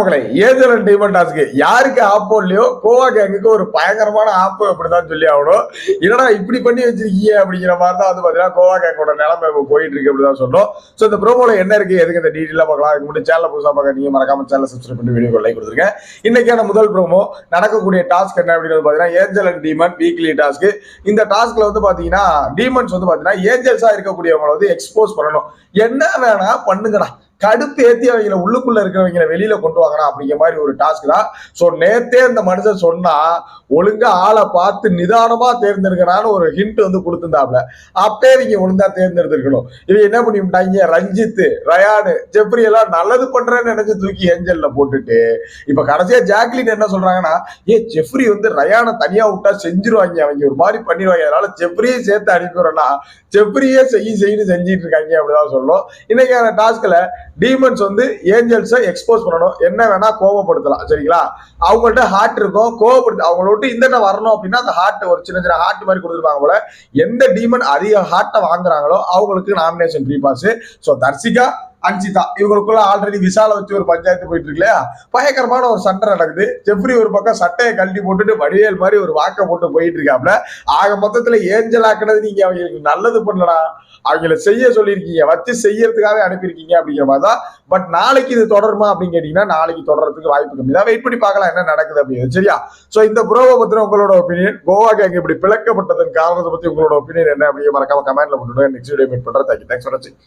மக்களை angel and demon task யாருக்கு ஆப்போ இல்லையோ கோவா கேங்குக்கு ஒரு பயங்கரமான ஆப்பு அப்படிதான் சொல்லி ஆகணும். என்னடா இப்படி பண்ணி வச்சிருக்கீங்க அப்படிங்கிற மாதிரி தான் வந்து பார்த்தீங்கன்னா கோவா கேங்கோட நிலைமை இப்போ போயிட்டு இருக்கு அப்படிதான் சொன்னோம். ஸோ இந்த ப்ரோமோல என்ன இருக்கு எதுக்கு இந்த டீட்டெயிலாக பார்க்கலாம். அதுக்கு மட்டும் சேனல் புதுசாக பார்க்க நீங்கள் மறக்காம சேனல் சப்ஸ்கிரைப் பண்ணி வீடியோ லைக் கொடுத்துருங்க. இன்னைக்கான முதல் ப்ரோமோ நடக்கக்கூடிய டாஸ்க் என்ன அப்படின்னு பார்த்தீங்கன்னா angel and demon weekly task இந்த டாஸ்க்ல வந்து பார்த்தீங்கன்னா டீமன்ஸ் வந்து பார்த்தீங்கன்னா ஏஞ்சல்ஸாக இருக்கக்கூடியவங்களை வந்து எக்ஸ்போஸ் பண்ணணும். என்ன வேணா பண்ணுங்கடா. கடுப்பு ஏத்தி அவங்கள உள்ளுக்குள்ள இருக்கிறவங்கள வெளியில கொண்டு வாங்கணும் அப்படிங்கிற மாதிரி ஒரு டாஸ்க் தான். சோ நேத்தே இந்த மனுஷன் சொன்னா ஒழுங்கா ஆளை பார்த்து நிதானமா தேர்ந்தெடுக்கிறான்னு ஒரு ஹிண்ட் வந்து கொடுத்துருந்தாப்ல. அப்பே நீங்க ஒழுங்கா தேர்ந்தெடுத்திருக்கணும். இவங்க என்ன பண்ணி விட்டாங்க ரஞ்சித் ரயானு ஜெப்ரி எல்லாம் நல்லது பண்றேன்னு நினைச்சு தூக்கி ஏஞ்சல்ல போட்டுட்டு இப்ப கடைசியா ஜாக்லின் என்ன சொல்றாங்கன்னா ஏ ஜெஃப்ரி வந்து ரயானை தனியா விட்டா செஞ்சிருவாங்க. அவங்க ஒரு மாதிரி பண்ணிடுவாங்க அதனால ஜெப்ரியே சேர்த்து அனுப்பிடுறோம்னா ஜெப்ரியே செய்ய செய்யு செஞ்சிட்டு இருக்காங்க. அப்படிதான் சொல்லும். இன்னைக்கான டாஸ்க்ல டீமன்ஸ் வந்து ஏஞ்சல்ஸை எக்ஸ்போஸ் பண்ணணும். என்ன வேணா கோவப்படுத்தலாம். சரிங்களா? அவங்கள்ட்ட ஹார்ட் இருக்கும். கோவப்படுத்த அவங்கள விட்டு இந்த வரணும் அப்படின்னா அந்த ஹார்ட் ஒரு சின்ன சின்ன ஹார்ட் மாதிரி கொடுத்துருப்பாங்க போல. எந்த டீமன் அதிக ஹார்ட்டை வாங்குறாங்களோ அவங்களுக்கு nomination free pass so Tharshika Anjitha. இவங்களுக்குள்ள ஆல்ரெடி விசால வச்சு ஒரு பஞ்சாயத்து போயிட்டு இருக்கு இல்லையா பயங்கரமான ஒரு சண்டை நடக்குது. ஜெப்ரி ஒரு பக்கம் சட்டையை கழட்டி போட்டுட்டு வடிவேல் மாதிரி ஒரு வாக்க போட்டு போயிட்டு இருக்காப்ல ஆக மொத்தத்துல ஏஞ்சல் ஆக்குனது நீங்க அவங்களுக்கு நல்லது பண்ணலடா. அவங்கள செய்ய சொல்லியிருக்கீங்க. வச்சு செய்யறதுக்காக அனுப்பியிருக்கீங்க அப்படிங்கிற மாதிரி தான். பட் நாளைக்கு இது தொடருமா அப்படின்னு கேட்டீங்கன்னா நாளைக்கு தொடர்றதுக்கு வாய்ப்பு கம்மி தான். வெயிட் பண்ணி பார்க்கலாம் என்ன நடக்குது அப்படின்னு சரியா? ஸோ இந்த ப்ரோவை பத்தின உங்களோட ஒப்பீனியன் கோவா கேங் இப்படி பிளக்கப்பட்டதன் காரணத்தை பத்தி உங்களோட ஒப்பீனியன் என்ன அப்படிங்கிற மறக்காம கமெண்ட்ல போட்டுவிடுங்க நெக்ஸ்ட் வீடியோ மீட் பண்றேன். தேங்க்யூ தேங்க்ஸ் ஃபார் வாட்சிங்